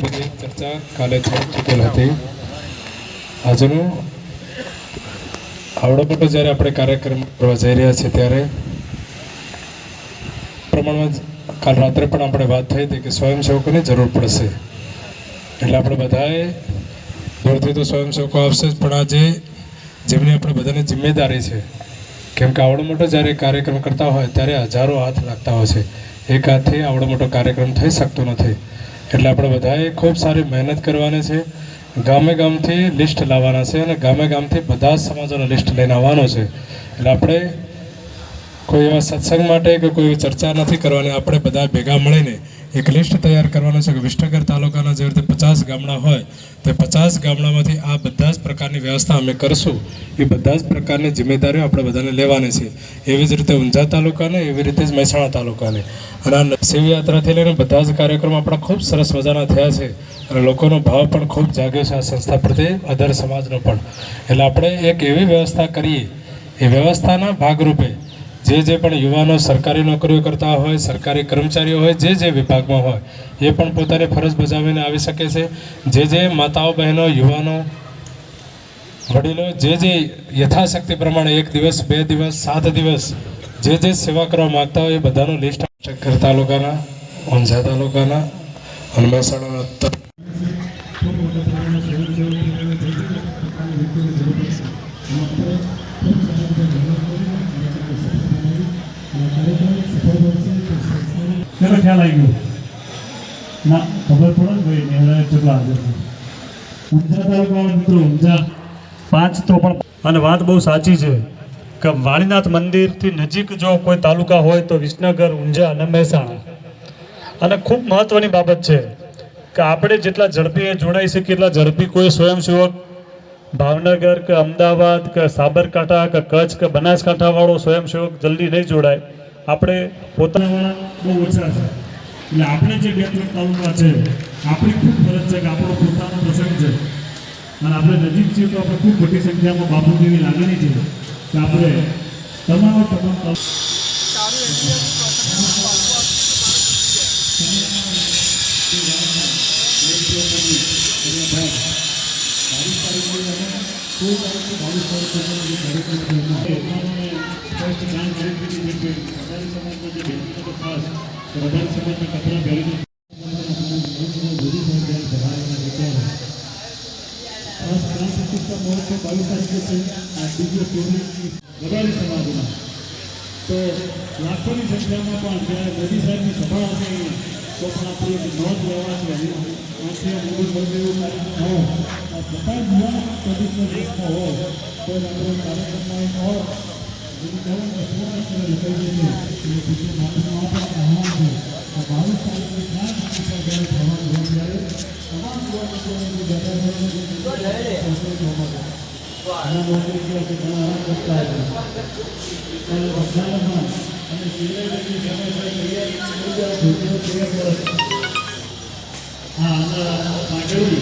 બધી ચર્ચા કાલે ચૂકેલ હતી. આજનું આવડો મોટો જ્યારે આપણે કાર્યક્રમ કરવા જઈ રહ્યા છીએ ત્યારે પ્રમાણમાં કાલ રાત્રે પણ આપણે વાત થઈ હતી કે સ્વયંસેવકોની જરૂર પડશે. એટલે આપણે બધાએ દૂરથી તો સ્વયંસેવકો આવશે જ, પણ આજે જેમની આપણે બધાની જિમ્મેદારી છે કેમ કે આવડો મોટો જ્યારે કાર્યક્રમ કરતા હોય ત્યારે હજારો હાથ લાગતા હોય છે. એક હાથથી આવડો મોટો કાર્યક્રમ થઈ શકતો નથી. એટલે આપણે બધાએ ખૂબ સારી મહેનત કરવાની છે. ગામે ગામથી લિસ્ટ લાવવાના છે અને ગામે ગામથી બધા જ સમાજોનો લિસ્ટ લઈને આવવાનો છે. એટલે આપણે કોઈ એવા સત્સંગ માટે કે કોઈ ચર્ચા નથી કરવાની, આપણે બધા ભેગા મળીને એક લિસ્ટ તૈયાર કરવાનું છે કે વિસનગર તાલુકાના જે રીતે પચાસ ગામડા હોય, તે પચાસ ગામડામાંથી આ બધા જ પ્રકારની વ્યવસ્થા અમે કરશું. એ બધા જ પ્રકારની જિમ્મેદારીઓ આપણે બધાને લેવાની છે. એવી જ રીતે ઊંઝા તાલુકાને, એવી રીતે જ મહેસાણા તાલુકાને. અને આ શિવયાત્રાથી લઈને બધા જ કાર્યક્રમો આપણા ખૂબ સરસ મજાના થયા છે. અને લોકોનો ભાવ પણ ખૂબ જાગ્યો છે આ સંસ્થા પ્રત્યે અધર સમાજનો પણ. એટલે આપણે એક એવી વ્યવસ્થા કરીએ. એ વ્યવસ્થાના ભાગરૂપે જે જે પણ યુવાનો સરકારી નોકરીઓ કરતા હોય, સરકારી કર્મચારીઓ હોય, જે જે વિભાગમાં હોય, એ પણ પોતાની ફરજ બજાવીને આવી શકે છે. જે જે માતાઓ, બહેનો, યુવાનો, વડીલો, જે જે યથાશક્તિ પ્રમાણે એક દિવસ, બે દિવસ, સાત દિવસ જે જે સેવા કરવા માગતા હોય એ બધાનું લિસ્ટ ચક્કર તાલુકાના ઊંઝા તાલુકાના અને મહેસાણાના ત- ખ્યાલ આવી ગયો ના ખબર પડે ને ભાઈ નેહરા કેટલા હાજર ઊંઝા તાલુકાના મિત્રો, ઊંઝા. પાંચ તો પણ અને વાત બહુ સાચી છે કે વાણીનાથ મંદિરથી નજીક જો કોઈ તાલુકા હોય તો વિસનગર, ઊંઝા અને મહેસાણા. અને ખૂબ મહત્વની બાબત છે કે આપણે જેટલા ઝડપી જોડાઈ શકીએ, એટલા ઝડપી કોઈ સ્વયંસેવક ભાવનગર કે અમદાવાદ કે સાબરકાંઠા કે કચ્છ કે બનાસકાંઠાવાળો સ્વયંસેવક જલ્દી નહીં જોડાય. આપણે પોતાના બહુ ઓછા છે. એટલે આપણે જે બે ત્રણ તાલુકા છે આપણી ખૂબ ફરજ છે કે આપણો પોતાનો પ્રસંગ છે. અને આપણે નજીક છીએ તો આપણે ખૂબ મોટી સંખ્યામાં બાપુજીની લાગણી છે કે આપણે તમામ તમામ તાલુ- તો લાખોની સંખ્યામાં પણ જ્યારે મોદી સાહેબની સભા હશે તો પણ આપણે એક નોંધ લેવાની હતી આ મોદી એવું કાર્યક્રમ હોય આ બધા જ યુવાનો પ્રદેશના દેશમાં હોય, તો જ આપણે કાર્યક્રમમાં એક હોય એવું કહેવું કે સોળા સરળ કહી દઈએ એટલે બીજું માધ્યમમાં પણ આ બાવીસ તારીખે ક્યાં સંસ્થા જ્યારે થવાનું હોય ત્યારે તમામ યુવાનો જે બેઠા છે ઘણા નોકરી ગયા છે ઘણા આરામ કરતા હોય અને બધામાં અને શિવરાજની સમયસર તૈયારી કરી જાય છોકરીઓ તૈયાર કરે છે. હા અને આ પાઘડી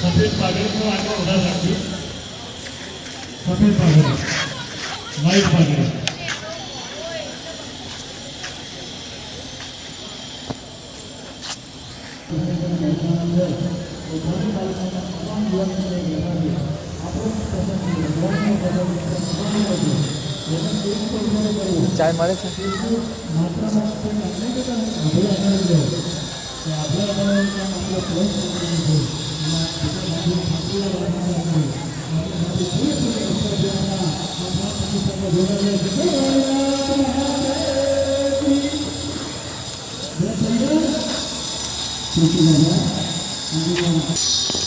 સફેદ પાઘડીનો આગળ વધારે રાખજો સફેદ પાઘડી মাইক পাঠিয়ে চায় মারে আপনারা Thank you.